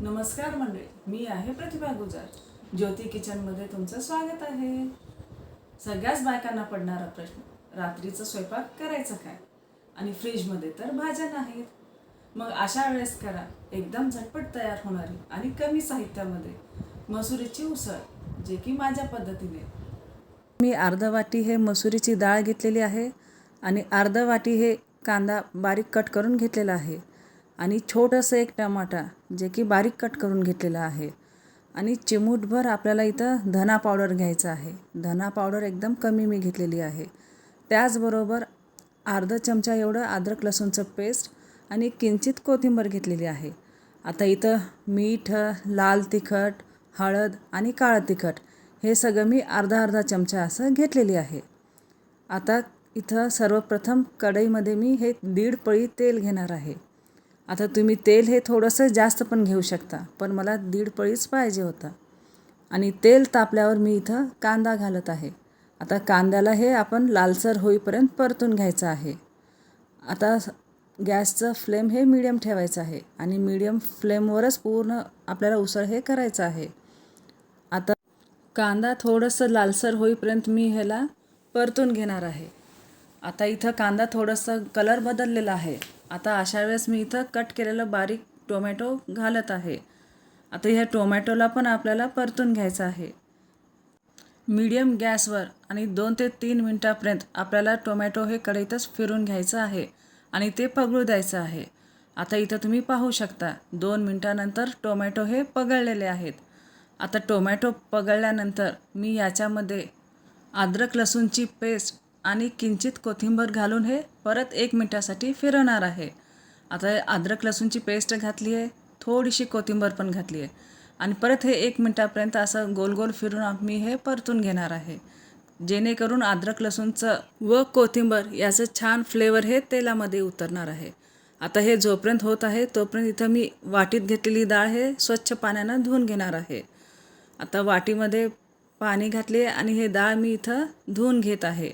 नमस्कार मंडळी मी आहे प्रतिभा गुजर. ज्योती किचनमध्ये तुमचं स्वागत आहे. सगळ्याच बायकांना पडणारा प्रश्न रात्रीचं स्वयंपाक करायचा काय? आणि फ्रीजमध्ये तर भाज्या नाहीत. मग अशा वेळेस करा एकदम झटपट तयार होणारी आणि कमी साहित्यामध्ये मसुरीची उसळ जे की माझ्या पद्धतीने. मी अर्ध वाटी हे मसुरीची डाळ घेतलेली आहे आणि अर्ध वाटी हे कांदा बारीक कट करून घेतलेला आहे. आणि छोटंसं एक टमाटा जे की बारीक कट करून घेतलेलं आहे. आणि चिमूटभर आपल्याला इथं धना पावडर घ्यायचं आहे. धना पावडर एकदम कमी मी घेतलेली आहे. त्याचबरोबर अर्धा चमचा एवढं अद्रक लसूणचं पेस्ट आणि किंचित कोथिंबीर घेतलेली आहे. आता इथं मीठ लाल तिखट हळद आणि काळं तिखट हे सगळं मी अर्धा अर्धा चमचा असं घेतलेली आहे. आता इथं सर्वप्रथम कढईमध्ये मी हे दीड पळी तेल घेणार आहे. आता तुम्ही तेल हे थोडंसं जास्त पण घेऊ शकता पण मला दीड पळीच पाहिजे होता. आणि तेल तापल्यावर मी इथं कांदा घालत आहे. आता कांद्याला हे आपण लालसर होईपर्यंत परतून घ्यायचं आहे. आता गॅसचं फ्लेम हे मिडियम ठेवायचं आहे आणि मिडियम फ्लेमवरच पूर्ण आपल्याला उसळ हे करायचं आहे. आता कांदा थोडंसं लालसर होईपर्यंत मी ह्याला परतून घेणार आहे. आता इथं कांदा थोडंसं कलर बदललेला आहे. आता अशा वेळेस मी इथं कट केलेलं बारीक टोमॅटो घालत आहे. आता ह्या टोमॅटोला पण आपल्याला परतून घ्यायचं आहे. मीडियम गॅसवर आणि दोन ते तीन मिनटापर्यंत आपल्याला टोमॅटो हे कढईतच फिरून घ्यायचं आहे आणि ते पगळू द्यायचं आहे. आता इथं तुम्ही पाहू शकता दोन मिनटानंतर टोमॅटो हे पगळलेले आहेत. आता टोमॅटो पगळल्यानंतर मी याच्यामध्ये अद्रक लसूणची पेस्ट आणि किंचित कोथिंबीर घालून हे परत एक मिनटासाठी फिरवणार आहे. आता अद्रक लसूणची पेस्ट घातली आहे थोडीशी कोथिंबीर पण घातली आहे. आणि परत हे एक मिनटापर्यंत असं गोल गोल फिरून आम्ही हे परतून घेणार आहे. जेणेकरून अद्रक लसूणचं व कोथिंबर याचं छान फ्लेवर हे तेलामध्ये उतरणार आहे. आता हे जोपर्यंत होत आहे तोपर्यंत इथं मी वाटीत घेतलेली डाळ हे स्वच्छ पाण्यानं धुवून घेणार आहे. आता वाटीमध्ये पाणी घातले आणि हे डाळ मी इथं धुवून घेत आहे.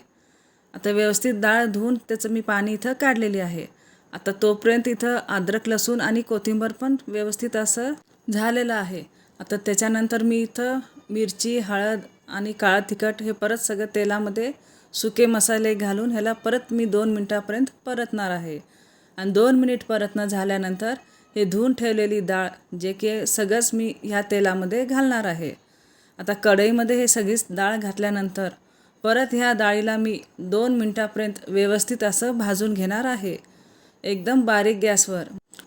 आता व्यवस्थित डाळ धुवून त्याचं मी पाणी इथं काढलेली आहे. आता तोपर्यंत इथं अद्रक लसूण आणि कोथिंबर पण व्यवस्थित असं झालेलं आहे. आता त्याच्यानंतर मी इथं मिरची हळद आणि काळं तिखट हे परत सगळं तेलामध्ये सुके मसाले घालून ह्याला परत मी दोन मिनटापर्यंत परतणार आहे. आणि दोन मिनिट परतणं झाल्यानंतर हे धुवून ठेवलेली डाळ जे की सगळंच मी ह्या तेलामध्ये घालणार आहे. आता कढईमध्ये हे सगळीच डाळ घातल्यानंतर परत ह्या डाळीला मी दोन मिनटापर्यंत व्यवस्थित असं भाजून घेणार आहे. एकदम बारीक गॅसवर.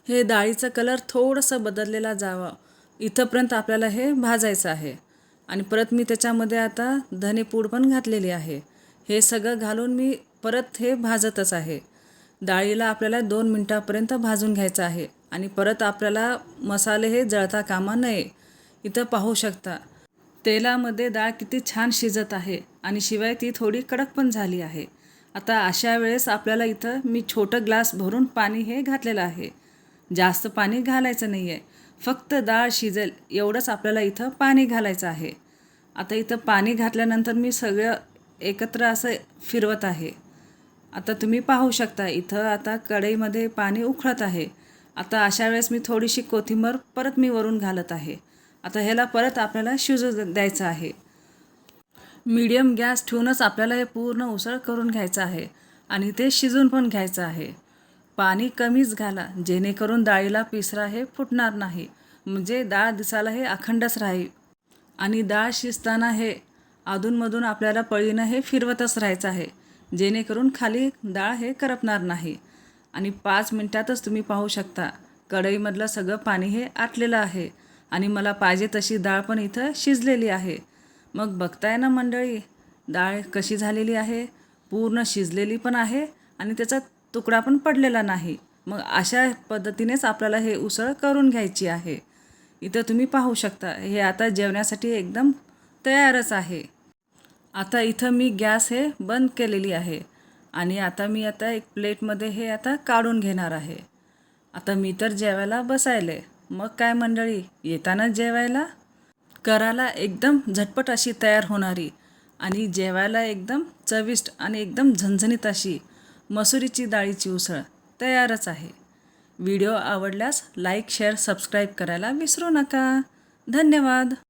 हे डाळीचं कलर थोडंसं बदललेला जावं. इथंपर्यंत आपल्याला हे भाजायचं आहे. आणि परत मी त्याच्यामध्ये आता धनेपूड पण घातलेली आहे. हे सगळं घालून मी परत हे भाजतच आहे. डाळीला आपल्याला दोन मिनटापर्यंत भाजून घ्यायचं आहे. आणि परत आपल्याला मसाले हे जळता कामा नये. इथं पाहू शकता. तेलामध्ये डाळ किती छान शिजत आहे आणि शिवाय ती थोडी कडक पण झाली आहे. आता अशा वेळेस आपल्याला इथं मी छोटं ग्लास भरून पाणी हे घातलेलं आहे. जास्त पाणी घालायचं नाही आहे फक्त डाळ शिजेल एवढंच आपल्याला इथं पाणी घालायचं आहे. आता इथं पाणी घातल्यानंतर मी सगळं एकत्र असं फिरवत आहे. आता तुम्ही पाहू शकता इथं आता कढईमध्ये पाणी उकळत आहे. आता अशा वेळेस मी थोडीशी कोथिंबीर परत मी वरून घालत आहे. आता ह्याला परत आपल्याला शिजू द्यायचं आहे. मीडियम गॅस ठेवूनच आपल्याला हे पूर्ण उसळ करून घ्यायचं आहे आणि ते शिजून पण घ्यायचं आहे. पाणी कमीच घाला जेणेकरून डाळीला पिसरा हे फुटणार नाही. म्हणजे डाळ दिसायला हे अखंडच राहील. आणि डाळ शिजताना हे अधूनमधून आपल्याला पळीनं हे फिरवतच राहायचं आहे जेणेकरून खाली डाळ हे करपणार नाही. आणि पाच मिनटातच तुम्ही पाहू शकता कढईमधलं सगळं पाणी हे आटलेलं आहे. आणि मला पाहिजे तशी डाळ पण इथं शिजलेली आहे. मग बघताय ना मंडळी डाळ कशी झालेली आहे? पूर्ण शिजलेली पण आहे आणि त्याचा तुकडा पण पडलेला नाही. मग अशा पद्धतीनेच आपल्याला हे उसळ करून घ्यायची आहे. इथं तुम्ही पाहू शकता हे आता जेवण्यासाठी एकदम तयारच आहे. आता इथं मी गॅस हे बंद केलेली आहे आणि आता मी आता एक प्लेटमध्ये हे आता काढून घेणार आहे. आता मी तर जेवायला बसायले. मग काय मंडळी येताना जेवायला? करायला एकदम झटपट अशी तयार होणारी आणि जेवायला एकदम चविष्ट आणि एकदम झणझणीत अशी मसुरीची डाळीची उसळ तयारच आहे. व्हिडिओ आवडल्यास लाईक शेअर सबस्क्राईब करायला विसरू नका. धन्यवाद.